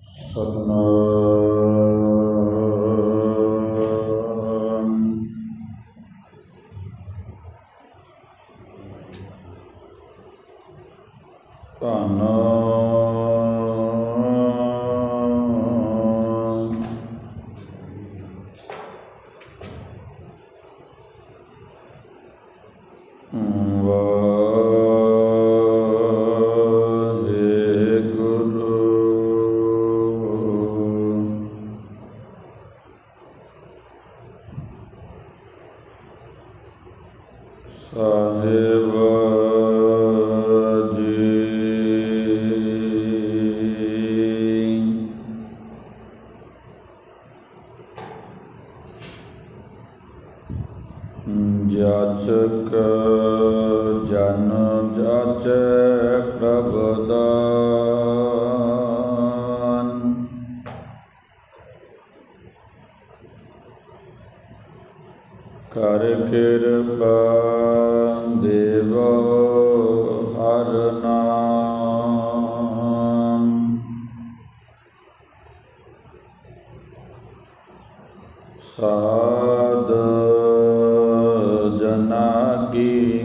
Sodno ਸਾਹਿਬ ਸਾਧ ਜਨਾ ਕੀ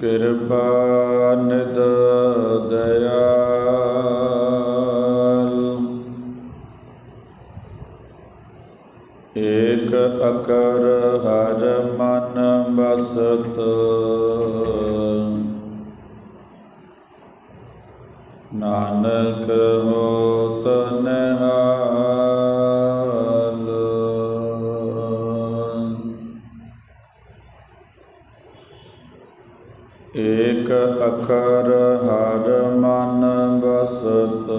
ਕਿਰਪਾ ਨਿਦ ਦਇਆਲ ਬਸਤ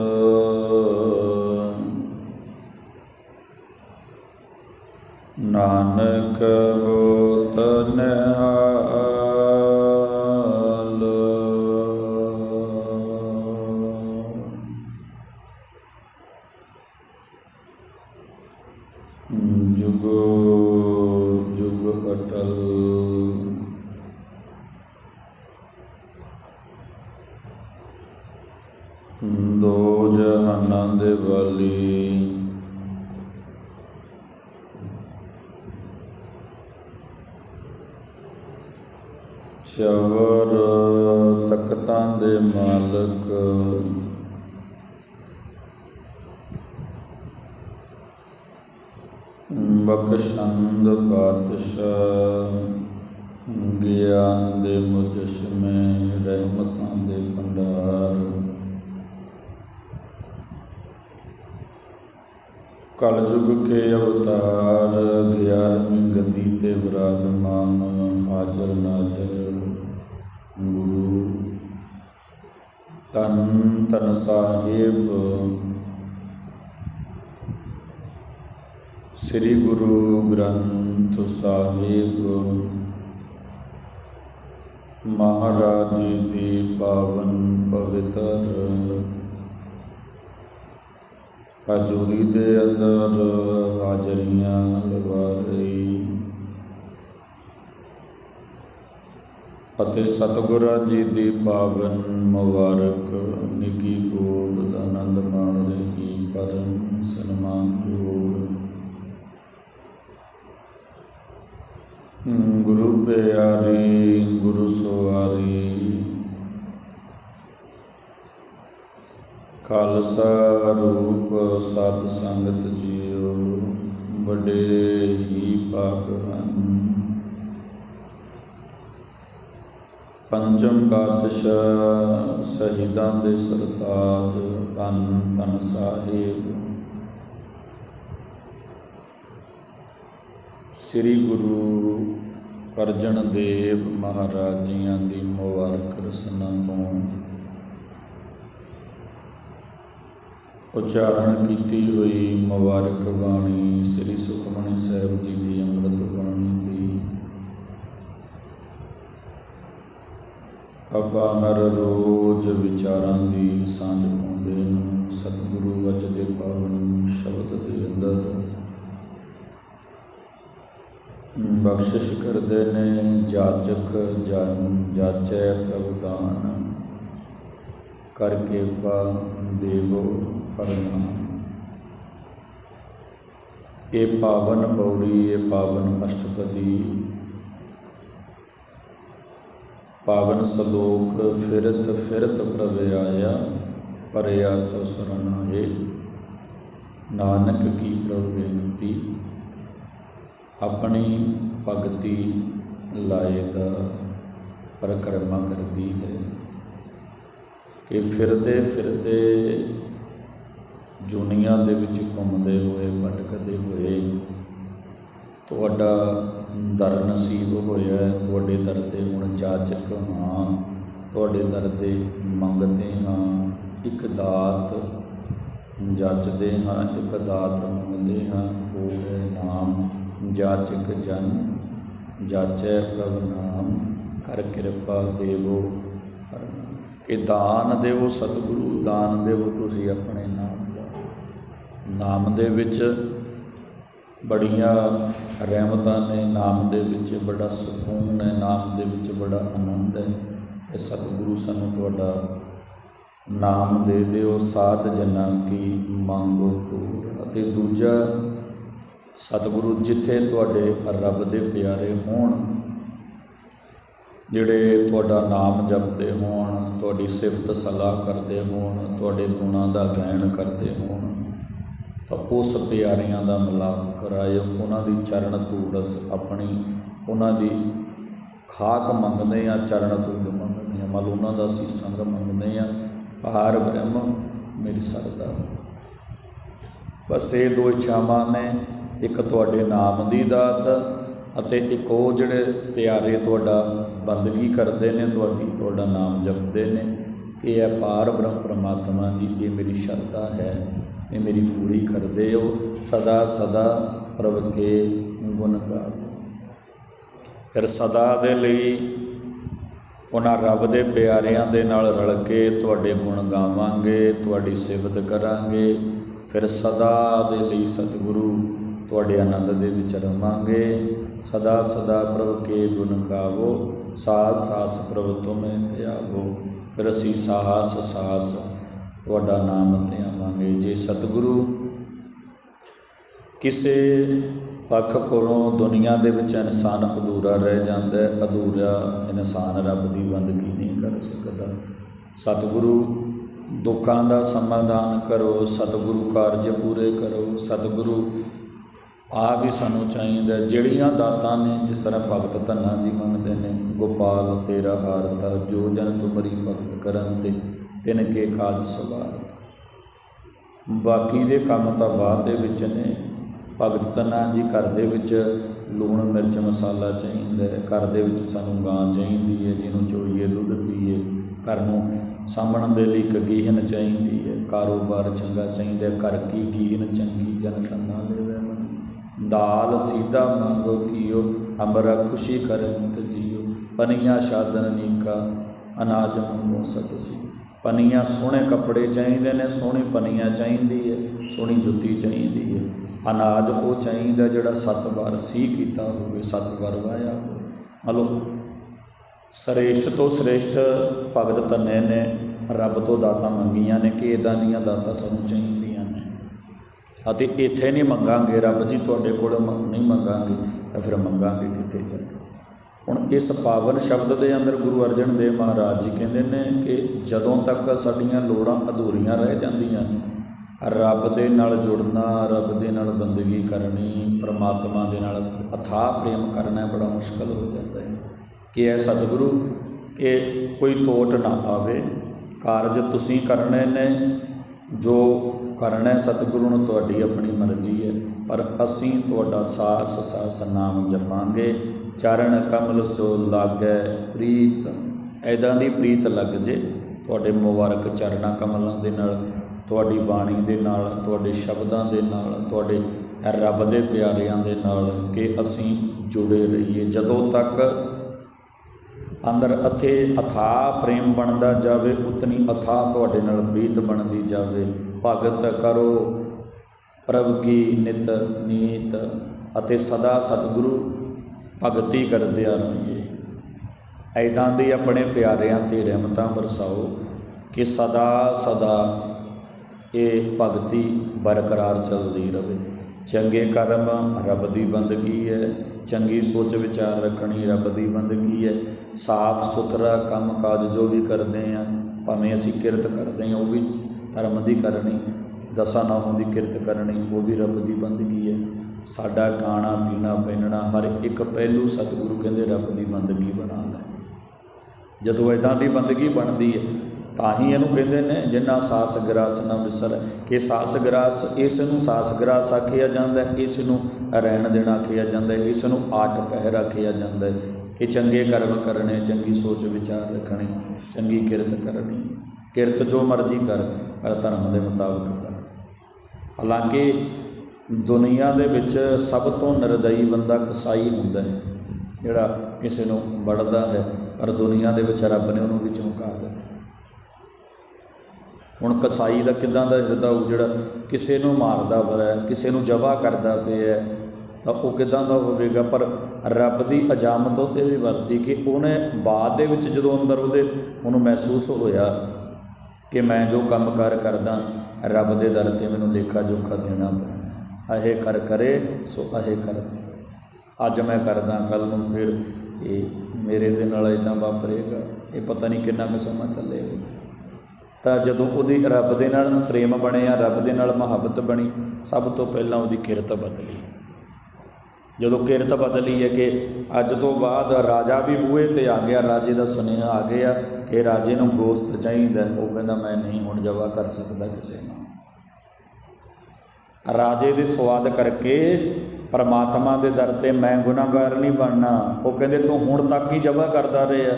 ਨਾਨਕ ਹੋਤ ਚਵਰ ਤਖਤਾਂ ਦੇ ਮਾਲਕ। ਬਖਸ਼ੰਦ ਬਾਦਸ਼ਾਹ ਗਿਆਨ ਦੇ ਮੁਜਸਮੇ ਰਹਿਮਤਾਂ ਦੇ ਭੰਡਾਰ। ਕਲਯੁਗ ਕੇ ਅਵਤਾਰ, ਗਿਆਰਵੀਂ ਗੱਦੀ ਤੇ ਵਿਰਾਜਮਾਨ ਹਾਜ਼ਰ ਨਾਜ਼ਰ ਗੁਰੂ ਤਨ ਤਨ ਸਾਹਿਬ ਸ੍ਰੀ ਗੁਰੂ ਗ੍ਰੰਥ ਸਾਹਿਬ ਮਹਾਰਾਜ ਜੀ ਦੀ ਪਾਵਨ ਪਵਿੱਤਰ ਹਜ਼ੂਰੀ ਦੇ ਅੰਦਰ ਹਾਜ਼ਰੀਆਂ ਲਗਾ ਰਹੀ ਅਤੇ ਸਤਿਗੁਰਾਂ ਜੀ ਦੀ ਪਾਵਨ ਮੁਬਾਰਕ ਨਿੱਗੀ ਗੋਦ ਆਨੰਦ ਮਾਣ ਰਹੀ, ਪਰਮ ਸਨਮਾਨਯੋਗ ਗੁਰੂ ਪਿਆਰੀ, ਗੁਰੂ ਸਵਾਰੀ। ਖਾਲਸਾ ਰੂਪ ਸਤ ਸੰਗਤ ਜੀਓ, ਵੱਡੇ ਹੀ ਪਾਪ ਹਨ। ਪੰਚਮ ਪਾਤਸ਼ਾਹ ਸ਼ਹੀਦਾਂ ਦੇ ਸਰਤਾਜ ਤਨ ਤਨ ਸਾਹਿਬ। ਸ੍ਰੀ ਗੁਰੂ ਅਰਜਨ ਦੇਵ ਮਹਾਰਾਜ ਜੀਆਂ ਦੀ ਮੁਬਾਰਕ ਰਸਨਾ ਤੋਂ ਉਚਾਰਨ ਕੀਤੀ ਹੋਈ ਮੁਬਾਰਕ ਬਾਣੀ ਸ੍ਰੀ ਸੁਖਮਨੀ ਸਾਹਿਬ ਜੀ ਦੀ ਅੰਮ੍ਰਿਤ ਬਾਣੀ ਦੀ ਆਪਾਂ ਹਰ ਰੋਜ਼ ਵਿਚਾਰਾਂ ਦੀ ਸਾਂਝ ਪਾਉਂਦੇ ਹਾਂ ਸਤਿਗੁਰੂ ਵਚ ਦੇ ਪਾਵਨ ਸ਼ਬਦ ਦੇ ਅੰਦਰ ਬਖਸ਼ਿਸ਼ ਕਰਦੇ ਨੇ। ਜਾਚਕ ਜਨ ਜਾਚੈ ਪ੍ਰਭੂ ਕਰਕੇ ਪਾ ਦੇਵੋ ਫਰਮਾਨ। ਇਹ ਪਾਵਨ ਪੌੜੀ, ਇਹ ਪਾਵਨ ਅਸ਼ਟਪਦੀ ਪਾਵਨ ਸਲੋਕ ਫਿਰਤ ਫਿਰਤ ਪ੍ਰਭ ਆਇਆ, ਪਰਿਆ ਤੋ ਸਰਨਾਏ ਨਾਨਕ ਕੀ ਪ੍ਰਭ ਬੇਨਤੀ, ਆਪਣੀ ਭਗਤੀ ਲਾਏ ਦਾ ਪਰਕਰਮਾ ਕਰਦੀ ਹੈ। ਕਿ ਫਿਰਦੇ ਫਿਰਦੇ ਦੁਨੀਆ ਦੇ ਵਿੱਚ ਘੁੰਮਦੇ ਹੋਏ, ਭਟਕਦੇ ਹੋਏ, ਤੁਹਾਡਾ ਦਰ ਨਸੀਬ ਹੋਇਆ, ਤੁਹਾਡੇ ਦਰ 'ਤੇ ਹੁਣ ਜਾਚਕ ਹਾਂ, ਤੁਹਾਡੇ ਦਰ 'ਤੇ ਮੰਗਦੇ ਹਾਂ। ਇੱਕ ਦਾਤ ਜਾਚਦੇ ਹਾਂ, ਇੱਕ ਦਾਤ ਮੰਗਦੇ ਹਾਂ ਉਹ ਨਾਮ। ਜਾਚਕ ਜਨ ਜਾਚੈ ਪ੍ਰਭ ਨਾਮ, ਕਰ ਕਿਰਪਾ ਦੇਵੋ ਹਰਿਨਾਮ। ਕਿ ਦਾਨ ਦੇਵੋ ਸਤਿਗੁਰੂ, ਦਾਨ ਦੇਵੋ ਤੁਸੀਂ ਆਪਣੇ ਨਾਮ ਦਾ। ਨਾਮ ਦੇ ਵਿੱਚ ਬੜੀਆਂ ਰਹਿਮਤਾਂ ਨੇ, ਨਾਮ ਦੇ ਵਿੱਚ ਬੜਾ ਸਕੂਨ ਹੈ, ਨਾਮ ਦੇ ਵਿੱਚ ਬੜਾ ਆਨੰਦ ਹੈ। ਇਹ ਸਤਿਗੁਰੂ ਸਾਨੂੰ ਤੁਹਾਡਾ ਨਾਮ ਦੇ ਦਿਓ, ਸਾਧ ਜਨਾਂ ਕੀ ਮੰਗੋ ਤੂਰ ਅਤੇ ਦੂਜਾ, ਸਤਿਗੁਰੂ ਜਿੱਥੇ ਤੁਹਾਡੇ ਰੱਬ ਦੇ ਪਿਆਰੇ ਹੋਣ, ਜਿਹੜੇ ਤੁਹਾਡਾ ਨਾਮ ਜਪਦੇ ਹੋਣ, ਤੁਹਾਡੀ ਸਿਫਤ ਸਲਾਹ ਕਰਦੇ ਹੋਣ, ਤੁਹਾਡੇ ਗੁਣਾਂ ਦਾ ਗਾਇਨ ਕਰਦੇ ਹੋਣ ਤਾਂ ਉਸ ਪਿਆਰਿਆਂ ਦਾ ਮਿਲਾਪ ਕਰਾਇਓ ਉਹਨਾਂ ਦੀ ਚਰਨ ਧੂੜਸ ਆਪਣੀ, ਉਹਨਾਂ ਦੀ ਖਾਕ ਮੰਗਦੇ ਆ, ਚਰਨ ਧੂੜ ਮੰਗਦੇ ਆ। ਮਲ ਉਹਨਾਂ ਦਾ ਅਸੀਂ ਸੰਗ ਮੰਗਦੇ ਆ। ਪਾਰ ਬ੍ਰਹਮ ਮੇਰੀ ਸਰਦਾ। ਬਸ ਇਹ ਦੋ ਇੱਛਾਵਾਂ ਨੇ। ਇੱਕ ਤੁਹਾਡੇ ਨਾਮ ਦੀ ਦਾਤ ਅਤੇ ਇੱਕ ਉਹ ਜਿਹੜੇ ਪਿਆਰੇ ਤੁਹਾਡਾ ਬੰਦਗੀ ਕਰਦੇ ਨੇ, ਤੁਹਾਡੀ, ਤੁਹਾਡਾ ਨਾਮ ਜਪਦੇ ਨੇ। ਇਹ ਹੈ ਪਾਰ ਬ੍ਰਹਮ ਪ੍ਰਮਾਤਮਾ ਜੀ, ਇਹ ਮੇਰੀ ਸ਼ਰਧਾ ਹੈ। ਇਹ ਮੇਰੀ ਪੂਰੀ ਕਰਦੇ ਹੋ, ਸਦਾ ਸਦਾ ਪ੍ਰਭ ਕੇ ਗੁਣ ਗਾਵੋ ਫਿਰ ਸਦਾ ਦੇ ਲਈ ਉਹਨਾਂ ਰੱਬ ਦੇ ਪਿਆਰਿਆਂ ਦੇ ਨਾਲ ਰਲ ਕੇ ਤੁਹਾਡੇ ਗੁਣ ਗਾਵਾਂਗੇ, ਤੁਹਾਡੀ ਸਿਫਤ ਕਰਾਂਗੇ। ਫਿਰ ਸਦਾ ਦੇ ਲਈ ਸਤਿਗੁਰੂ ਤੁਹਾਡੇ ਆਨੰਦ ਦੇ ਵਿੱਚ ਰਵਾਂਗੇ। ਸਦਾ ਸਦਾ ਪ੍ਰਭ ਕੇ ਗੁਣ ਗਾਵੋ ਸਾਸ ਸਾਸ ਪ੍ਰਭ ਤੁਮੇ ਧਿਆਵੋ ਫਿਰ ਅਸੀਂ ਸਾਹਸ ਸਾਸ ਤੁਹਾਡਾ ਨਾਮ ਧਿਆਵਾਂਗੇ ਜੇ ਸਤਿਗੁਰੂ ਕਿਸੇ ਪੱਖ ਕੋਲੋਂ ਦੁਨੀਆ ਦੇ ਵਿੱਚ ਇਨਸਾਨ ਅਧੂਰਾ ਰਹਿ ਜਾਂਦਾ ਹੈ, ਅਧੂਰਾ ਇਨਸਾਨ ਰੱਬ ਦੀ ਬੰਦਗੀ ਨਹੀਂ ਕਰ ਸਕਦਾ। ਸਤਿਗੁਰੂ ਦੁੱਖਾਂ ਦਾ ਸਮਾਧਾਨ ਕਰੋ, ਸਤਿਗੁਰੂ ਕਾਰਜ ਪੂਰੇ ਕਰੋ। ਸਤਿਗੁਰੂ ਆ ਵੀ ਸਾਨੂੰ ਚਾਹੀਦਾ ਜਿਹੜੀਆਂ ਦਾਤਾਂ ਨੇ, ਜਿਸ ਤਰ੍ਹਾਂ ਭਗਤ ਧੰਨਾ ਜੀ ਮੰਗਦੇ ਨੇ, ਗੋਪਾਲ ਤੇਰਾ ਹਾਰਤਾ ਜੋ ਜਨ ਤੁਮਰੀ ਭਗਤ ਕਰਨ ਤੇ ਤਿੰਨ ਕੇ ਕਾਜ ਸਵਾਰਤਾ ਬਾਕੀ ਦੇ ਕੰਮ ਤਾਂ ਬਾਅਦ ਦੇ ਵਿੱਚ ਨੇ। ਭਗਤ ਧੰਨਾ ਜੀ ਘਰ ਦੇ ਵਿੱਚ ਲੂਣ, ਮਿਰਚ, ਮਸਾਲਾ ਚਾਹੀਦਾ ਹੈ। ਘਰ ਦੇ ਵਿੱਚ ਸਾਨੂੰ ਗਾਂ ਚਾਹੀਦੀ ਹੈ, ਜਿਹਨੂੰ ਚੋਈਏ, ਦੁੱਧ ਪੀਏ। ਘਰ ਨੂੰ ਸਾਂਭਣ ਦੇ ਲਈ ਇੱਕ ਗੀਹਨ ਚਾਹੀਦੀ ਹੈ। ਕਾਰੋਬਾਰ ਚੰਗਾ ਚਾਹੀਦਾ ਹੈ। ਘਰ ਕੀ ਗੀਹਨ ਚੰਗੀ ਜਨ ਧੰਨਾ ਦੇਵੇ ਮਨ। ਦਾਲ ਸੀਧਾ ਮੰਗੋ ਕੀਓ, ਅਮਰਾ ਖੁਸ਼ੀ ਕਰੇ ਮੁਤ ਜੀਓ। ਪਨੀਆਂ ਸ਼ਾਦਨ ਨੀਕਾ, ਅਨਾਜ ਮੰਗੋ ਸਤਸੀ ਪਨੀਆਂ ਸੋਹਣੇ ਕੱਪੜੇ ਚਾਹੀਦੇ ਨੇ, ਸੋਹਣੀ ਪਨੀਆਂ ਚਾਹੀਦੀ ਹੈ ਸੋਹਣੀ ਜੁੱਤੀ ਚਾਹੀਦੀ ਹੈ ਅਨਾਜ ਉਹ ਚਾਹੀਦਾ ਜਿਹੜਾ ਸੱਤ ਵਾਰ ਸੀ ਕੀਤਾ ਹੋਵੇ, ਸੱਤ ਵਾਰ ਵਾਇਆ ਹੋਵੇ। ਮਤਲਬ ਸ੍ਰੇਸ਼ਟ ਤੋਂ ਸ੍ਰੇਸ਼ਟ ਭਗਤ ਧੰਨੇ ਨੇ, ਰੱਬ ਤੋਂ ਦਾਤਾਂ ਮੰਗੀਆਂ ਨੇ, ਕਿ ਇਦਾਂ ਦੀਆਂ ਦਾਤਾਂ ਸਾਨੂੰ ਚਾਹੀਦੀਆਂ ਨੇ। ਅਤੇ ਇੱਥੇ ਨਹੀਂ ਮੰਗਾਂਗੇ, ਰੱਬ ਜੀ ਤੁਹਾਡੇ ਕੋਲ ਨਹੀਂ ਮੰਗਾਂਗੇ, ਤਾਂ ਫਿਰ ਮੰਗਾਂਗੇ ਕਿੱਥੇ ਜਾ ਕੇ? ਹੁਣ ਇਸ ਪਾਵਨ ਸ਼ਬਦ ਦੇ ਅੰਦਰ ਗੁਰੂ ਅਰਜਨ ਦੇਵ ਮਹਾਰਾਜ ਜੀ ਕਹਿੰਦੇ ਨੇ ਕਿ ਜਦੋਂ ਤੱਕ ਸਾਡੀਆਂ ਲੋੜਾਂ ਅਧੂਰੀਆਂ ਰਹਿ ਜਾਂਦੀਆਂ ਨੇ, ਰੱਬ ਦੇ ਨਾਲ ਜੁੜਨਾ, ਰੱਬ ਦੇ ਨਾਲ ਬੰਦਗੀ ਕਰਨੀ, ਪ੍ਰਮਾਤਮਾ ਦੇ ਨਾਲ ਅਥਾਹ ਪ੍ਰੇਮ ਕਰਨਾ ਬੜਾ ਮੁਸ਼ਕਲ ਹੋ ਜਾਂਦਾ ਹੈ। ਕਿ ਐ ਸਤਿਗੁਰੂ, ਕਿ ਕੋਈ ਤੋਟ ਨਾ ਆਵੇ, ਕਾਰਜ ਤੁਸੀਂ ਕਰਨੇ ਨੇ, ਜੋ ਕਰਨਾ ਸਤਿਗੁਰੂ ਨੂੰ ਤੁਹਾਡੀ ਆਪਣੀ ਮਰਜ਼ੀ ਹੈ, ਪਰ ਅਸੀਂ ਤੁਹਾਡਾ ਸਾਸ ਸਾਸ ਨਾਮ ਜਪਾਂਗੇ ਚਰਨ ਕਮਲ ਸੋ ਲਾਗੈ ਪ੍ਰੀਤ। ਐਦਾਂ ਦੀ ਪ੍ਰੀਤ ਲੱਗ ਜੇ ਤੁਹਾਡੇ ਮੁਬਾਰਕ ਚਰਨਾਂ ਕਮਲਾਂ ਦੇ ਨਾਲ, ਤੁਹਾਡੀ ਬਾਣੀ ਦੇ ਨਾਲ, ਤੁਹਾਡੇ ਸ਼ਬਦਾਂ ਦੇ ਨਾਲ, ਤੁਹਾਡੇ ਰੱਬ ਦੇ ਪਿਆਰਿਆਂ ਦੇ ਨਾਲ ਕਿ ਅਸੀਂ ਜੁੜੇ ਰਹੀਏ। ਜਦੋਂ ਤੱਕ ਅੰਦਰ ਅਥੇ ਅਥਾ ਪ੍ਰੇਮ ਬਣਦਾ ਜਾਵੇ, ਉਤਨੀ ਅਥਾ ਤੁਹਾਡੇ ਨਾਲ ਪ੍ਰੀਤ ਬਣਦੀ ਜਾਵੇ। ਭਗਤ ਕਰੋ ਪ੍ਰਭ ਕੀ ਨਿਤ ਨੀਤ ਅਤੇ ਸਦਾ ਸਤਿਗੁਰੂ ਭਗਤੀ ਕਰਦਿਆਂ ਰਹੀਏ। ਐਦਾਂ ਦੇ ਆਪਣੇ ਪਿਆਰਿਆਂ ਤੇ ਰਹਿਮਤਾਂ ਬਰਸਾਓ ਕਿ ਸਦਾ ਸਦਾ ਇਹ ਭਗਤੀ ਬਰਕਰਾਰ ਚੱਲਦੀ ਰਹੇ। ਚੰਗੇ ਕਰਮ ਰੱਬ ਦੀ ਬੰਦਗੀ ਹੈ। ਚੰਗੀ ਸੋਚ ਵਿਚਾਰ ਰੱਖਣੀ ਰੱਬ ਦੀ ਬੰਦਗੀ ਹੈ। ਸਾਫ਼ ਸੁਥਰਾ ਕੰਮ ਕਾਜ ਜੋ ਵੀ ਕਰਦੇ ਆ, ਭਾਵੇਂ ਅਸੀਂ ਕਿਰਤ ਕਰਦੇ ਆ ਉਹ ਵੀ ਧਰਮ ਦੀ ਕਰਨੀ, ਦਸਾਂ ਨਾਹਾਂ ਦੀ ਕਿਰਤ ਕਰਨੀ, ਉਹ ਵੀ ਰੱਬ ਦੀ ਬੰਦਗੀ ਹੈ। ਸਾਡਾ ਖਾਣਾ, ਪੀਣਾ, ਪਹਿਨਣਾ, ਹਰ ਇੱਕ ਪਹਿਲੂ ਸਤਿਗੁਰੂ ਕਹਿੰਦੇ ਰੱਬ ਦੀ ਬੰਦਗੀ ਬਣਾ ਲੈ। ਜਦੋਂ ਇਦਾਂ ਦੀ ਬੰਦਗੀ ਬਣਦੀ ਹੈ ਤਾਂ ਹੀ ਇਹਨੂੰ ਕਹਿੰਦੇ ਨੇ, ਜਿੰਨਾ ਸਾਸ ਗਰਾਸ ਨਾ ਵਿਸਰ। ਕਿ ਸਾਸ ਗਰਾਸ ਇਸ ਨੂੰ ਸਾਸ ਗਰਾਸ ਆਖਿਆ ਜਾਂਦਾ ਇਸ ਨੂੰ ਰਹਿਣ ਦੇਣਾ ਆਖਿਆ ਜਾਂਦਾ ਇਸ ਨੂੰ ਆਟ ਪਹਿਰ ਆਖਿਆ ਜਾਂਦਾ ਕਿ ਚੰਗੇ ਕਰਮ ਕਰਨੇ, ਚੰਗੀ ਸੋਚ ਵਿਚਾਰ ਰੱਖਣੀ, ਚੰਗੀ ਕਿਰਤ ਕਰਨੀ। ਕਿਰਤ ਜੋ ਮਰਜ਼ੀ ਕਰ, ਪਰ ਧਰਮ ਦੇ ਮੁਤਾਬਕ ਕਰ। ਹਾਲਾਂਕਿ ਦੁਨੀਆ ਦੇ ਵਿੱਚ ਸਭ ਤੋਂ ਨਿਰਦਈ ਬੰਦਾ ਕਸਾਈ ਹੁੰਦਾ ਹੈ, ਜਿਹੜਾ ਕਿਸੇ ਨੂੰ ਵੜਦਾ ਹੈ, ਪਰ ਦੁਨੀਆ ਦੇ ਵਿੱਚ ਰੱਬ ਨੇ ਉਹਨੂੰ ਵੀ ਚਮਕਾ ਦਿੱਤਾ। ਹੁਣ ਕਸਾਈ ਦਾ ਕਿਦਾਂ ਦਾ ਹਿਰਦਾ ਉਹ ਜਿਹੜਾ ਕਿਸੇ ਨੂੰ ਮਾਰਦਾ ਪਿਆ ਕਿਸੇ ਨੂੰ ਜਵਾ ਕਰਦਾ ਪਿਆ ਤਾਂ ਉਹ ਕਿਦਾਂ ਦਾ ਹੋਵੇਗਾ? ਪਰ ਰੱਬ ਦੀ ਅਜਾਮਤ ਉਹ ਤੇ ਵੀ ਵਰਤੀ ਕਿ ਉਹਨੇ ਬਾਅਦ ਦੇ ਵਿੱਚ ਜਦੋਂ ਅੰਦਰ ਉਹਦੇ ਉਹਨੂੰ ਮਹਿਸੂਸ ਹੋਇਆ ਕਿ ਮੈਂ ਜੋ ਕੰਮ ਕੰਮਕਾਰ ਕਰਦਾ, ਰੱਬ ਦੇ ਦਰ ਤੇ ਮੈਨੂੰ ਲੇਖਾ ਜੋਖਾ ਦੇਣਾ ਪਿਆ। ਅਹੇ ਕਰ ਕਰੇ, ਸੋ ਅਹੇ ਕਰ। ਅੱਜ ਮੈਂ ਕਰਦਾ ਕੱਲ ਨੂੰ ਫਿਰ ਇਹ ਮੇਰੇ ਦੇ ਨਾਲ ਇਦਾਂ ਵਾਪਰੇਗਾ। ਇਹ ਪਤਾ ਨਹੀਂ ਕਿੰਨਾ ਕੁ ਸਮਾਂ ਚੱਲੇਗਾ। ਤਾਂ ਜਦੋਂ ਉਹਦੀ ਰੱਬ ਦੇ ਨਾਲ ਪ੍ਰੇਮ ਬਣਿਆ ਰੱਬ ਦੇ ਨਾਲ ਮੁਹੱਬਤ ਬਣੀ, ਸਭ ਤੋਂ ਪਹਿਲਾਂ ਉਹਦੀ ਕਿਰਤ ਬਦਲੀ। ਜਦੋਂ ਕਿਰਤ ਬਦਲੀ ਹੈ ਕਿ ਅੱਜ ਤੋਂ ਬਾਅਦ ਰਾਜਾ ਵੀ ਬੂਹੇ ਤੇ ਆ ਗਿਆ, ਰਾਜੇ ਦਾ ਸੁਨੇਹਾ ਆ ਗਿਆ ਕਿ ਰਾਜੇ ਨੂੰ ਗੋਸ਼ਤ ਚਾਹੀਦਾ ਉਹ ਕਹਿੰਦਾ, ਮੈਂ ਨਹੀਂ ਹੁਣ ਜਵਾ ਕਰ ਸਕਦਾ ਕਿਸੇ ਨਾਲ। ਰਾਜੇ ਦੇ ਸਵਾਦ ਕਰਕੇ ਪਰਮਾਤਮਾ ਦੇ ਦਰ ਤੇ ਮੈਂ ਗੁਨਾਹਗਾਰ ਨਹੀਂ ਬਣਨਾ। ਉਹ ਕਹਿੰਦੇ, ਤੂੰ ਹੁਣ ਤੱਕ ਹੀ ਜਵਾ ਕਰਦਾ ਰਿਹਾ।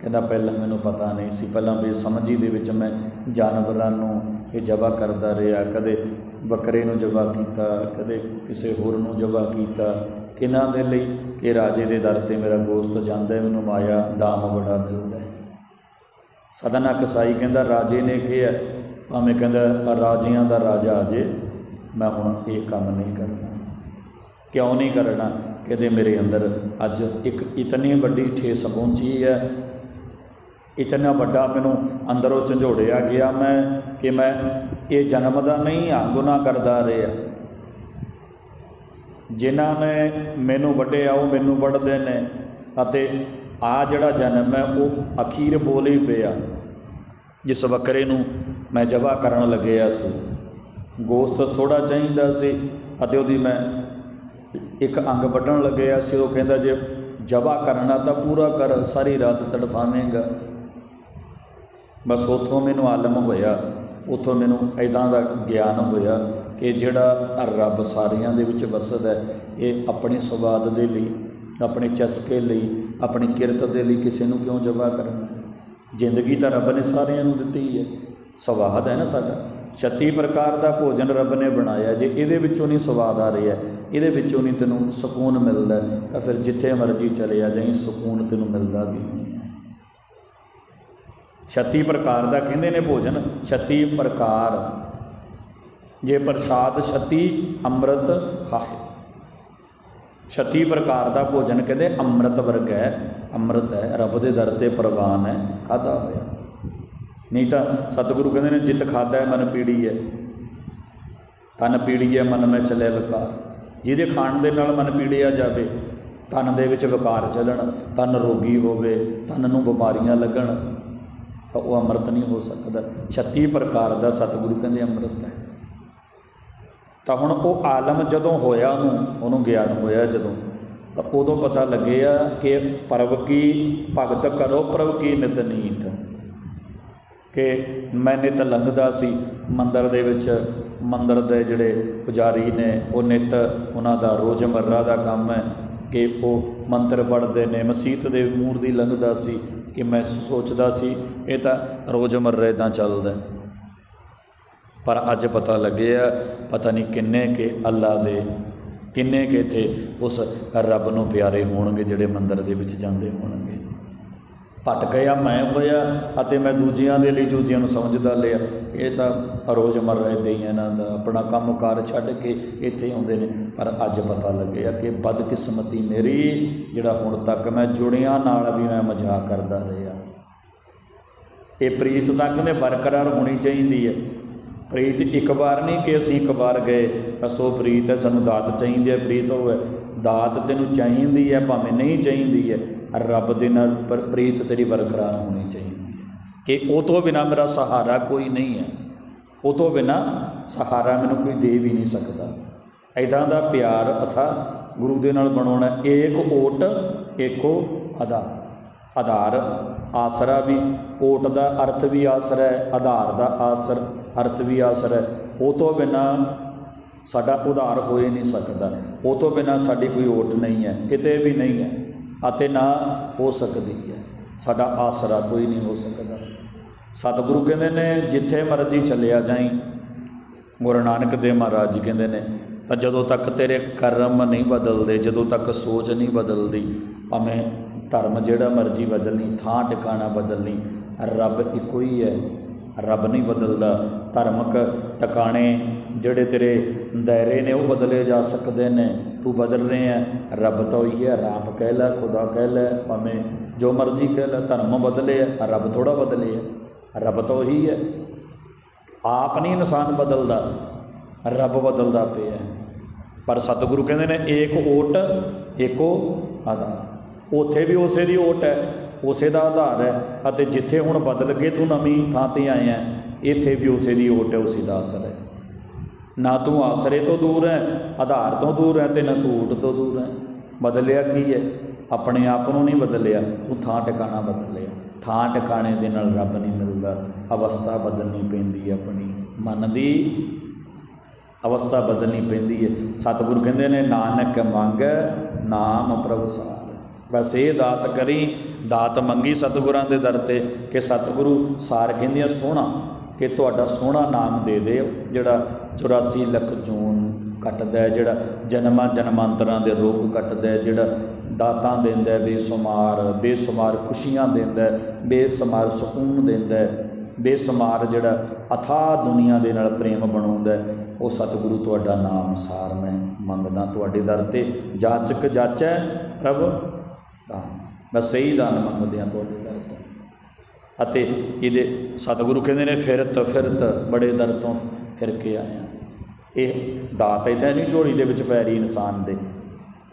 ਕਹਿੰਦਾ, ਪਹਿਲਾਂ ਮੈਨੂੰ ਪਤਾ ਨਹੀਂ ਸੀ। ਪਹਿਲਾਂ ਬੇਸਮਝੀ ਦੇ ਵਿੱਚ ਮੈਂ ਜਾਨਵਰਾਂ ਨੂੰ ਇਹ ਜਵਾ ਕਰਦਾ ਰਿਹਾ। ਕਦੇ ਬੱਕਰੇ ਨੂੰ ਜਵਾ ਕੀਤਾ, ਕਦੇ ਕਿਸੇ ਹੋਰ ਨੂੰ ਜਵਾ ਕੀਤਾ। ਕਿਨਾਂ ਦੇ ਲਈ? ਕਿ ਰਾਜੇ ਦੇ ਦਰ ਤੇ ਮੇਰਾ ਗੋਸ਼ਤ ਜਾਂਦਾ ਮੈਨੂੰ ਮਾਇਆ ਦਾਮ ਬੜਾ ਮਿਲਦਾ ਹੈ। ਸਦਨਾ ਕਸਾਈ ਕਹਿੰਦਾ, ਰਾਜੇ ਨੇ ਕਿਹਾ। ਭਾਵੇਂ ਕਹਿੰਦਾ ਰਾਜਿਆਂ ਦਾ ਰਾਜਾ ਅਜੇ ਮੈਂ ਹੁਣ ਇਹ ਕੰਮ ਨਹੀਂ ਕਰਨਾ। ਕਿਉਂ ਨਹੀਂ ਕਰਨਾ? ਕਹਿੰਦੇ ਮੇਰੇ ਅੰਦਰ ਅੱਜ ਇੱਕ ਇਤਨੀ ਵੱਡੀ ਠੇਸ ਪਹੁੰਚੀ ਹੈ। ਇਤਨਾ ਵੱਡਾ ਮੈਨੂੰ ਅੰਦਰੋਂ ਝੰਜੋੜਿਆ ਗਿਆ ਮੈਂ ਕਿ ਮੈਂ ਇਹ ਜਨਮ ਦਾ ਨਹੀਂ ਆ ਗੁਨਾਹ ਕਰਦਾ ਰਿਹਾ। ਜਿਨ੍ਹਾਂ ਨੇ ਮੈਨੂੰ ਵੱਢਿਆ, ਉਹ ਮੈਨੂੰ ਵੱਢਦੇ ਨੇ ਅਤੇ ਆ ਜਿਹੜਾ ਜਨਮ ਹੈ, ਉਹ ਅਖੀਰ ਬੋਲ ਹੀ ਪਿਆ। ਜਿਸ ਬੱਕਰੇ ਨੂੰ ਮੈਂ ਜਵਾ ਕਰਨ ਲੱਗਿਆ ਸੀ। ਗੋਸ਼ਤ ਥੋੜਾ ਚਾਹੀਦਾ ਸੀ ਅਤੇ ਉਹਦੀ ਮੈਂ ਇੱਕ ਅੰਗ ਵੱਢਣ ਲੱਗਿਆ ਸੀ। ਉਹ ਕਹਿੰਦਾ, ਜੇ ਜਵਾ ਕਰਨਾ ਤਾਂ ਪੂਰਾ ਕਰ, ਸਾਰੀ ਰਾਤ ਤੜਫਾਵੇਂਗਾ। ਬਸ ਉੱਥੋਂ ਮੈਨੂੰ ਆਲਮ ਹੋਇਆ। ਉੱਥੋਂ ਮੈਨੂੰ ਐਦਾਂ ਦਾ ਗਿਆਨ ਹੋਇਆ ਕਿ ਜਿਹੜਾ ਰੱਬ ਸਾਰਿਆਂ ਦੇ ਵਿੱਚ ਵਸਦਾ ਹੈ, ਇਹ ਆਪਣੇ ਸਵਾਦ ਦੇ ਲਈ, ਆਪਣੇ ਚਸਕੇ ਲਈ, ਆਪਣੀ ਕਿਰਤ ਦੇ ਲਈ ਕਿਸੇ ਨੂੰ ਕਿਉਂ ਜਵਾ ਕਰਨਾ ਜ਼ਿੰਦਗੀ ਤਾਂ ਰੱਬ ਨੇ ਸਾਰਿਆਂ ਨੂੰ ਦਿੱਤੀ ਹੈ। ਸਵਾਦ ਹੈ ਨਾ ਸਾਡਾ। 36 ਪ੍ਰਕਾਰ ਦਾ ਭੋਜਨ ਰੱਬ ਨੇ ਬਣਾਇਆ। ਜੇ ਇਹਦੇ ਵਿੱਚੋਂ ਨਹੀਂ ਸਵਾਦ ਆ ਰਿਹਾ, ਇਹਦੇ ਵਿੱਚੋਂ ਨਹੀਂ ਤੈਨੂੰ ਸਕੂਨ ਮਿਲਦਾ, ਤਾਂ ਫਿਰ ਜਿੱਥੇ ਮਰਜ਼ੀ ਚਲੇ ਆ, ਜਾਈਂ, ਸਕੂਨ ਤੈਨੂੰ ਮਿਲਦਾ ਵੀ ਨਹੀਂ 36 ਪ੍ਰਕਾਰ ਦਾ ਕਹਿੰਦੇ ਨੇ ਭੋਜਨ 36 ਪ੍ਰਕਾਰ। ਜੇ ਪ੍ਰਸਾਦ 36 ਅੰਮ੍ਰਿਤ ਖਾਏ 36 ਪ੍ਰਕਾਰ ਦਾ ਭੋਜਨ ਕਹਿੰਦੇ ਅੰਮ੍ਰਿਤ ਵਰਗ ਹੈ, ਅੰਮ੍ਰਿਤ ਹੈ, ਰੱਬ ਦੇ ਦਰ ਤੇ ਪ੍ਰਵਾਨ ਹੈ ਖਾਦਾ ਹੋਇਆ। ਨਹੀਂ ਤਾਂ ਸਤਿਗੁਰੂ ਕਹਿੰਦੇ ਨੇ, ਜਿਤ ਖਾਦਾ ਹੈ, ਮਨ ਪੀੜੀ ਹੈ। ਤਨ ਪੀੜੀ ਹੈ, ਮਨ ਮੈਂ ਚਲੇ ਵਿਕਾਰ। ਜਿਹਦੇ ਖਾਣ ਦੇ ਨਾਲ ਮਨ ਪੀੜਿਆ ਜਾਵੇ ਤਨ ਦੇ ਵਿੱਚ ਵਿਕਾਰ ਚੱਲਣ ਤਨ ਰੋਗੀ ਹੋਵੇ ਤਨ ਨੂੰ ਬਿਮਾਰੀਆਂ ਲੱਗਣ, ਤਾਂ ਉਹ ਅੰਮ੍ਰਿਤ ਨਹੀਂ ਹੋ ਸਕਦਾ। 36 ਪ੍ਰਕਾਰ ਦਾ ਸਤਿਗੁਰੂ ਕਹਿੰਦੇ ਅੰਮ੍ਰਿਤ ਹੈ। ਤਾਂ ਹੁਣ ਉਹ ਆਲਮ ਜਦੋਂ ਹੋਇਆ ਉਹਨੂੰ ਉਹਨੂੰ ਗਿਆਨ ਹੋਇਆ ਜਦੋਂ, ਤਾਂ ਉਦੋਂ ਪਤਾ ਲੱਗਿਆ ਕਿ ਪਰਵ ਕੀ ਭਗਤ ਕਰੋ, ਪ੍ਰਭ ਕੀ ਨਿਤ ਨੀਤ ਕਿ ਮੈਂ ਨਿਤ ਲੰਘਦਾ ਸੀ। ਮੰਦਰ ਦੇ ਵਿੱਚ, ਮੰਦਰ ਦੇ ਜਿਹੜੇ ਪੁਜਾਰੀ ਨੇ, ਉਹ ਨਿਤ ਉਹਨਾਂ ਦਾ ਰੋਜ਼ਮਰਰਾ ਦਾ ਕੰਮ ਹੈ ਕਿ ਉਹ ਮੰਤਰ ਪੜ੍ਹਦੇ ਨੇ। ਮਸੀਤ ਦੇ ਮੂਰ ਦੀ ਲੰਘਦਾ ਸੀ ਕਿ ਮੈਂ ਸੋਚਦਾ ਸੀ, ਇਹ ਤਾਂ ਰੋਜ਼ਮਰਰੇ ਦਾ ਚੱਲਦਾ ਪਰ ਅੱਜ ਪਤਾ ਲੱਗਿਆ, ਪਤਾ ਨਹੀਂ ਕਿੰਨੇ ਕਿ ਅੱਲਾ ਦੇ, ਕਿੰਨੇ ਕਿ ਇੱਥੇ ਉਸ ਰੱਬ ਨੂੰ ਪਿਆਰੇ ਹੋਣਗੇ ਜਿਹੜੇ ਮੰਦਰ ਦੇ ਵਿੱਚ ਜਾਂਦੇ ਹੋਣਗੇ ਭਟਕਿਆ ਮੈਂ ਹੋਇਆ ਅਤੇ ਮੈਂ ਦੂਜਿਆਂ ਦੇ ਲਈ ਦੂਜਿਆਂ ਨੂੰ ਸਮਝਦਾ ਲਿਆ। ਇਹ ਤਾਂ ਰੋਜ਼ਮਰਰਾ ਦੇ ਹੀ ਇਹਨਾਂ ਦਾ। ਆਪਣਾ ਕੰਮਕਾਰ ਛੱਡ ਕੇ ਇੱਥੇ ਆਉਂਦੇ ਨੇ। ਪਰ ਅੱਜ ਪਤਾ ਲੱਗਿਆ ਕਿ ਬਦਕਿਸਮਤੀ ਮੇਰੀ, ਜਿਹੜਾ ਹੁਣ ਤੱਕ ਮੈਂ ਜੁੜਿਆਂ, ਨਾਲ ਵੀ ਮੈਂ ਮਜ਼ਾਕ ਕਰਦਾ ਰਿਹਾ। ਇਹ ਪ੍ਰੀਤ ਤਾਂ ਕਹਿੰਦੇ ਬਰਕਰਾਰ ਹੋਣੀ ਚਾਹੀਦੀ ਹੈ। ਪ੍ਰੀਤ ਇੱਕ ਵਾਰ ਨਹੀਂ ਕਿ ਅਸੀਂ ਇੱਕ ਵਾਰ ਗਏ। ਅਸੋ ਪ੍ਰੀਤ ਹੈ ਸਾਨੂੰ ਦਾਤ ਚਾਹੀਦੀ ਹੈ, ਪ੍ਰੀਤ ਹੋਵੇ। ਦਾਤ ਤੈਨੂੰ ਚਾਹੀਦੀ ਹੈ, ਭਾਵੇਂ ਨਹੀਂ ਚਾਹੀਦੀ ਹੈ। ਰੱਬ ਦੇ ਨਾਲ ਪਰ ਪ੍ਰੀਤ ਤੇਰੀ ਬਰਕਰਾਰ ਹੋਣੀ ਚਾਹੀਦੀ ਹੈ। ਕਿ ਉਹ ਤੋਂ ਬਿਨਾ ਮੇਰਾ ਸਹਾਰਾ ਕੋਈ ਨਹੀਂ ਹੈ। ਉਹ ਤੋਂ ਬਿਨਾ ਸਹਾਰਾ ਮੈਨੂੰ ਕੋਈ ਦੇ ਵੀ ਨਹੀਂ ਸਕਦਾ। ਐਦਾਂ ਦਾ ਪਿਆਰ ਅਥਾ ਗੁਰੂ ਦੇ ਨਾਲ ਬਣਾਉਣਾ ਏਕ ਓਟ, ਏਕੋ ਆਧਾਰ। ਆਧਾਰ, ਆਸਰਾ ਵੀ, ਓਟ ਦਾ ਅਰਥ ਵੀ ਆਸਰਾ ਹੈ, ਆਧਾਰ ਦਾ ਆਸਰ, ਅਰਥ ਵੀ ਆਸਰਾ ਹੈ। ਉਹ ਤੋਂ ਬਿਨਾ ਸਾਡਾ ਉਧਾਰ ਹੋਏ ਨਹੀਂ ਸਕਦਾ। ਉਹ ਤੋਂ ਬਿਨਾ ਸਾਡੀ ਕੋਈ ਓਟ ਨਹੀਂ ਹੈ, ਕਿਤੇ ਵੀ ਨਹੀਂ ਹੈ। ਅਤੇ ਨਾ ਹੋ ਸਕਦੀ ਹੈ। ਸਾਡਾ ਆਸਰਾ ਕੋਈ ਨਹੀਂ ਹੋ ਸਕਦਾ। ਸਤਿਗੁਰੂ ਕਹਿੰਦੇ ਨੇ, ਜਿੱਥੇ ਮਰਜ਼ੀ ਚੱਲਿਆ ਜਾਈ। ਗੁਰੂ ਨਾਨਕ ਦੇਵ ਮਹਾਰਾਜ ਜੀ ਕਹਿੰਦੇ ਨੇ ਤਾਂ ਜਦੋਂ ਤੱਕ ਤੇਰੇ ਕਰਮ ਨਹੀਂ ਬਦਲਦੇ, ਜਦੋਂ ਤੱਕ ਸੋਚ ਨਹੀਂ ਬਦਲਦੀ, ਭਾਵੇਂ ਧਰਮ ਜਿਹੜਾ ਮਰਜ਼ੀ ਬਦਲਣੀ, ਥਾਂ ਟਿਕਾਣਾ ਬਦਲਣੀ, ਰੱਬ ਇੱਕੋ ਹੀ ਹੈ। ਰੱਬ ਨਹੀਂ ਬਦਲਦਾ। ਧਰਮਕ ਟਿਕਾਣੇ ਜਿਹੜੇ ਤੇਰੇ ਦਾਇਰੇ ਨੇ, ਉਹ ਬਦਲੇ ਜਾ ਸਕਦੇ ਨੇ। ਤੂੰ ਬਦਲ ਰਹੇ ਹੈ। ਰੱਬ ਤਾਂ ਉਹੀ ਹੈ ਰਾਮ ਕਹਿ ਲੈ ਖੁਦਾ ਕਹਿ ਲੈ ਭਾਵੇਂ ਜੋ ਮਰਜ਼ੀ ਕਹਿ ਲੈ ਧਰਮ ਬਦਲੇ ਹੈ ਰੱਬ ਥੋੜਾ ਬਦਲੇ ਹੈ। ਰੱਬ ਤਾਂ ਉਹੀ ਹੈ। ਆਪ ਨਹੀਂ ਇਨਸਾਨ ਬਦਲਦਾ ਰੱਬ ਬਦਲਦਾ ਪਿਆ ਪਰ ਸਤਿਗੁਰੂ ਕਹਿੰਦੇ ਨੇ ਏਕ ਓਟ ਏਕੋ ਆਧਾਰ। ਉੱਥੇ ਵੀ ਉਸੇ ਦੀ ਓਟ ਹੈ ਉਸੇ ਦਾ ਆਧਾਰ ਹੈ ਅਤੇ ਜਿੱਥੇ ਹੁਣ ਬਦਲ ਕੇ ਤੂੰ ਨਵੀਂ ਥਾਂ ਤੇ ਆਇਆ ਹੈ, ਇੱਥੇ ਵੀ ਉਸੇ ਦੀ ਓਟ ਹੈ ਉਸੇ ਦਾ ਅਸਰ ਹੈ। ਨਾ ਤੂੰ ਆਸਰੇ ਤੋਂ ਦੂਰ ਹੈ, ਆਧਾਰ ਤੋਂ ਦੂਰ ਹੈ ਤੇ ਨਾ ਤੂੰ ਊਟ ਤੋਂ ਦੂਰ ਹੈ। ਬਦਲਿਆ ਕੀ ਹੈ? ਆਪਣੇ ਆਪ ਨੂੰ ਨਹੀਂ ਬਦਲਿਆ, ਤੂੰ ਥਾਂ ਟਿਕਾਣਾ ਬਦਲਿਆ। ਥਾਂ ਟਿਕਾਣੇ ਦੇ ਨਾਲ ਰੱਬ ਨਹੀਂ ਮਿਲਦਾ, ਅਵਸਥਾ ਬਦਲਣੀ ਪੈਂਦੀ ਹੈ ਆਪਣੀ। ਮਨ ਦੀ ਅਵਸਥਾ ਬਦਲਣੀ ਪੈਂਦੀ ਹੈ। ਸਤਿਗੁਰੂ ਕਹਿੰਦੇ ਨੇ, ਨਾਨਕ ਮੰਗ, ਨਾਮ ਪ੍ਰਭ ਸਾਰ। ਬਸ ਇਹ ਦਾਤ ਕਰੀ, ਦਾਤ ਮੰਗੀ ਸਤਿਗੁਰਾਂ ਦੇ ਦਰ ਤੇ ਕਿ ਸਤਿਗੁਰੂ ਸਾਰ ਕਹਿੰਦੇ ਆ ਸੋਹਣਾ। ਕਿ ਤੁਹਾਡਾ ਸੋਹਣਾ ਨਾਮ ਦੇ ਦੇ, ਜਿਹੜਾ 84 ਲੱਖ ਜੂਨ ਕੱਟਦਾ ਜਿਹੜਾ ਜਨਮਾਂ ਜਨਮਾਂਤਰਾਂ ਦੇ ਰੋਗ ਕੱਟਦਾ ਜਿਹੜਾ ਦਾਤਾਂ ਦਿੰਦਾ ਬੇਸੁਮਾਰ ਬੇਸੁਮਾਰ ਖੁਸ਼ੀਆਂ ਦਿੰਦਾ ਬੇਸੁਮਾਰ ਸਕੂਨ ਦਿੰਦਾ ਹੈ, ਬੇਸੁਮਾਰ ਜਿਹੜਾ ਅਥਾਹ ਦੁਨੀਆ ਦੇ ਨਾਲ ਪ੍ਰੇਮ ਬਣਾਉਂਦਾ ਉਹ ਸਤਿਗੁਰੂ ਤੁਹਾਡਾ ਨਾਮ ਸਾਰ ਮੈਂ ਮੰਗਦਾ ਤੁਹਾਡੇ ਦਰ ਤੇ। ਜਾਚਕ ਜਾਚੈ ਪ੍ਰਭ ਦਾਨ। ਮੈਂ ਸਹੀ ਦਾਨ ਮੰਗਦੇ ਹਾਂ ਤੁਹਾਡੇ ਦਰ ਤੋਂ। ਅਤੇ ਇਹਦੇ ਸਤਿਗੁਰੂ ਕਹਿੰਦੇ ਨੇ ਫਿਰਤ ਫਿਰਤ ਬੜੇ ਦਰ ਤੋਂ ਫਿਰ ਕੇ ਆਇਆ। ਇਹ ਦਾਤ ਇਦਾਂ ਨਹੀਂ ਝੋਲੀ ਦੇ ਵਿੱਚ ਪੈ ਰਹੀ ਇਨਸਾਨ ਦੇ।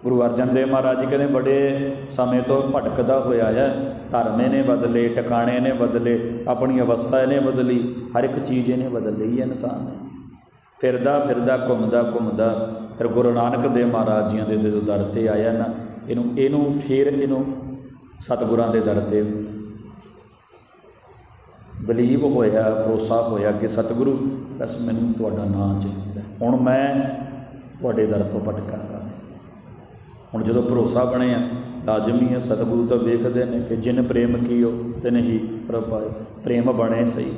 ਗੁਰੂ ਅਰਜਨ ਦੇਵ ਮਹਾਰਾਜ ਜੀ ਕਹਿੰਦੇ, ਬੜੇ ਸਮੇਂ ਤੋਂ ਭਟਕਦਾ ਹੋਇਆ ਹੈ। ਧਰਮ ਇਹਨੇ ਬਦਲੇ, ਟਿਕਾਣੇ ਨੇ ਬਦਲੇ, ਆਪਣੀ ਅਵਸਥਾ ਇਹਨੇ ਬਦਲੀ, ਹਰ ਇੱਕ ਚੀਜ਼ ਇਹਨੇ ਬਦਲ ਲਈ ਹੈ ਇਨਸਾਨ ਨੇ। ਫਿਰਦਾ ਫਿਰਦਾ, ਘੁੰਮਦਾ ਘੁੰਮਦਾ, ਫਿਰ ਗੁਰੂ ਨਾਨਕ ਦੇਵ ਮਹਾਰਾਜ ਜੀਆਂ ਦੇ ਜਦੋਂ ਦਰ ਤੇ ਆਇਆ ਨਾ। ਇਹਨੂੰ ਇਹਨੂੰ ਫਿਰ ਇਹਨੂੰ ਸਤਿਗੁਰਾਂ ਦੇ ਦਰ ਤੇ ਬਲੀਵ ਹੋਇਆ, ਭਰੋਸਾ ਹੋਇਆ ਕਿ ਸਤਿਗੁਰੂ, ਬਸ ਮੈਨੂੰ ਤੁਹਾਡਾ ਨਾਮ ਚਾਹੀਦਾ। ਹੁਣ ਮੈਂ ਤੁਹਾਡੇ ਦਰ ਤੋਂ ਭਟਕਾਂਗਾ ਹੁਣ ਜਦੋਂ ਭਰੋਸਾ ਬਣਿਆ ਲਾਜ਼ਮੀ ਹੈ ਸਤਿਗੁਰੂ ਤਾਂ ਵੇਖਦੇ ਨੇ ਕਿ ਜਿਨ ਪ੍ਰੇਮ ਕੀਓ ਤਿਨ ਹੀ ਪ੍ਰਭ ਪ੍ਰੇਮ ਬਣੇ ਸਹੀ।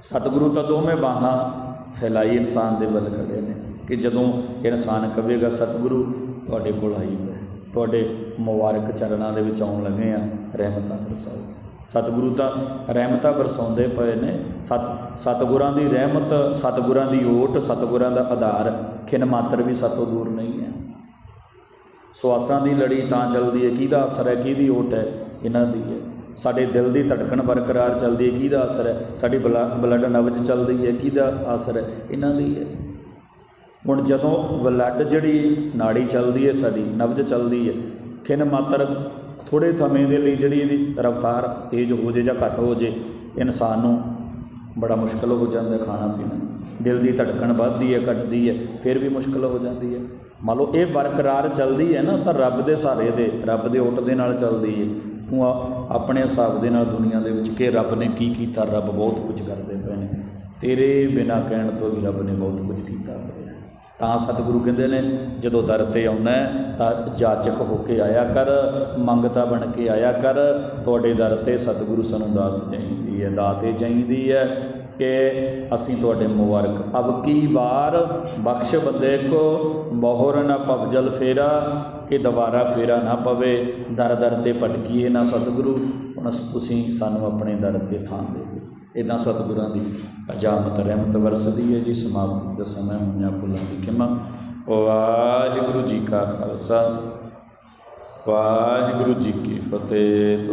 ਸਤਿਗੁਰੂ ਤਾਂ ਦੋਵੇਂ ਬਾਹਾਂ ਫੈਲਾਈ ਇਨਸਾਨ ਦੇ ਵੱਲ ਖੜੇ ਨੇ ਕਿ ਜਦੋਂ ਇਨਸਾਨ ਕਵੇਗਾ, ਸਤਿਗੁਰੂ ਤੁਹਾਡੇ ਕੋਲ ਆਈ ਮੈਂ ਤੁਹਾਡੇ ਮੁਬਾਰਕ ਚਰਨਾਂ ਦੇ ਵਿੱਚ ਆਉਣ ਲੱਗੇ ਆ, ਰਹਿਮਤਾਂ ਬਰਸਾਓ ਸਤਿਗੁਰੂ ਤਾਂ ਰਹਿਮਤਾਂ ਬਰਸਾਉਂਦੇ ਪਏ ਨੇ। ਸਤ, ਸਤਿਗੁਰਾਂ ਦੀ ਰਹਿਮਤ, ਸਤਿਗੁਰਾਂ ਦੀ ਓਟ, ਸਤਿਗੁਰਾਂ ਦਾ ਆਧਾਰ, ਖਿਨ ਮਾਤਰ ਵੀ ਸਤੋਂ ਦੂਰ ਨਹੀਂ ਹੈ। ਸਵਾਸਾਂ ਦੀ ਲੜੀ ਤਾਂ ਚੱਲਦੀ ਹੈ, ਕਿਹਦਾ ਅਸਰ ਹੈ, ਕਿਹਦੀ ਓਟ ਹੈ? ਇਹਨਾਂ ਦੀ ਹੈ। ਸਾਡੇ ਦਿਲ ਦੀ ਧੜਕਣ ਬਰਕਰਾਰ ਚੱਲਦੀ ਹੈ, ਕਿਹਦਾ ਅਸਰ ਹੈ? ਸਾਡੀ ਬਲੱਡ ਨਬਜ ਚੱਲਦੀ ਹੈ, ਕਿਹਦਾ ਅਸਰ ਹੈ? ਇਹਨਾਂ ਦੀ ਹੈ। ਹੁਣ ਜਦੋਂ ਬਲੱਡ ਜਿਹੜੀ ਨਾੜੀ ਚੱਲਦੀ ਹੈ ਸਾਡੀ ਨਬਜ ਚੱਲਦੀ ਹੈ, ਖਿਨ ਮਾਤਰ ਥੋੜੇ ਸਮੇਂ ਦੇ ਲਈ ਜਿਹੜੀ ਇਹਦੀ ਰਫ਼ਤਾਰ ਤੇਜ਼ ਹੋ ਜੇ ਜਾਂ ਘੱਟ ਹੋ ਜੇ ਇਨਸਾਨ ਨੂੰ ਬੜਾ ਮੁਸ਼ਕਲ ਹੋ ਜਾਂਦਾ ਖਾਣਾ ਪੀਣਾ। ਦਿਲ ਦੀ ਧੜਕਣ ਵੱਧਦੀ ਹੈ, ਘਟਦੀ ਹੈ, ਫਿਰ ਵੀ ਮੁਸ਼ਕਲ ਹੋ ਜਾਂਦੀ ਹੈ। ਮੰਨ ਲਓ ਇਹ ਬਰਕਰਾਰ ਚੱਲਦੀ ਹੈ ਨਾ, ਤਾਂ ਰੱਬ ਦੇ ਸਹਾਰੇ ਦੇ ਰੱਬ ਦੇ ਓਟ ਦੇ ਨਾਲ ਚੱਲਦੀ ਹੈ। ਤੂੰ ਆਪਣੇ ਹਿਸਾਬ ਦੇ ਨਾਲ ਦੁਨੀਆ ਦੇ ਵਿੱਚ ਕਿ ਰੱਬ ਨੇ ਕੀ ਕੀਤਾ, ਰੱਬ ਬਹੁਤ ਕੁਝ ਕਰਦੇ ਪਏ ਨੇ। ਤੇਰੇ ਬਿਨਾ ਕਹਿਣ ਤੋਂ ਵੀ ਰੱਬ ਨੇ ਬਹੁਤ ਕੁਝ ਕੀਤਾ। ਤਾਂ ਸਤਿਗੁਰੂ ਕਹਿੰਦੇ ਨੇ, ਜਦੋਂ ਦਰ ਤੇ ਆਉਣਾ ਤਾਂ ਜਾਚਕ ਹੋ ਕੇ ਆਇਆ ਕਰ, ਮੰਗਤਾ ਬਣ ਕੇ ਆਇਆ ਕਰ, ਤੁਹਾਡੇ ਦਰ ਤੇ ਸਤਿਗੁਰੂ ਸਾਨੂੰ ਦਾਤ ਚਾਹੀਦੀ ਹੈ। ਦਾਤ ਇਹ ਚਾਹੀਦੀ ਹੈ ਕਿ ਅਸੀਂ ਤੁਹਾਡੇ ਮੁਬਾਰਕ। ਅਬ ਕੀ ਵਾਰ ਬਖਸ਼ ਬੰਦੇ ਕੋ ਬਹੁਰ ਨਾ ਪਵਜਲ ਫੇਰਾ, ਕਿ ਦੁਬਾਰਾ ਫੇਰਾ ਨਾ ਪਵੇ। ਦਰ ਦਰ ਤੇ ਭਟਕੀਏ ਨਾ ਸਤਿਗੁਰੂ। ਹੁਣ ਅਸ- ਤੁਸੀਂ ਸਾਨੂੰ ਆਪਣੇ ਦਰ ਤੇ ਥਾਂ ਦੇ ਇਦਾਂ ਸਤਿਗੁਰਾਂ ਦੀ ਅਜਾਮਤ ਰਹਿਮਤ ਵਰਸਦੀ ਹੈ ਜੀ, ਸਮਾਪਤੀ ਦਾ ਸਮਾਂ ਹੋਇਆ ਭੁੱਲਾਂ ਦੀ ਖਿਮਾ। ਵਾਹਿਗੁਰੂ ਜੀ ਕਾ ਖਾਲਸਾ, ਵਾਹਿਗੁਰੂ ਜੀ ਕੀ ਫਤਿਹ।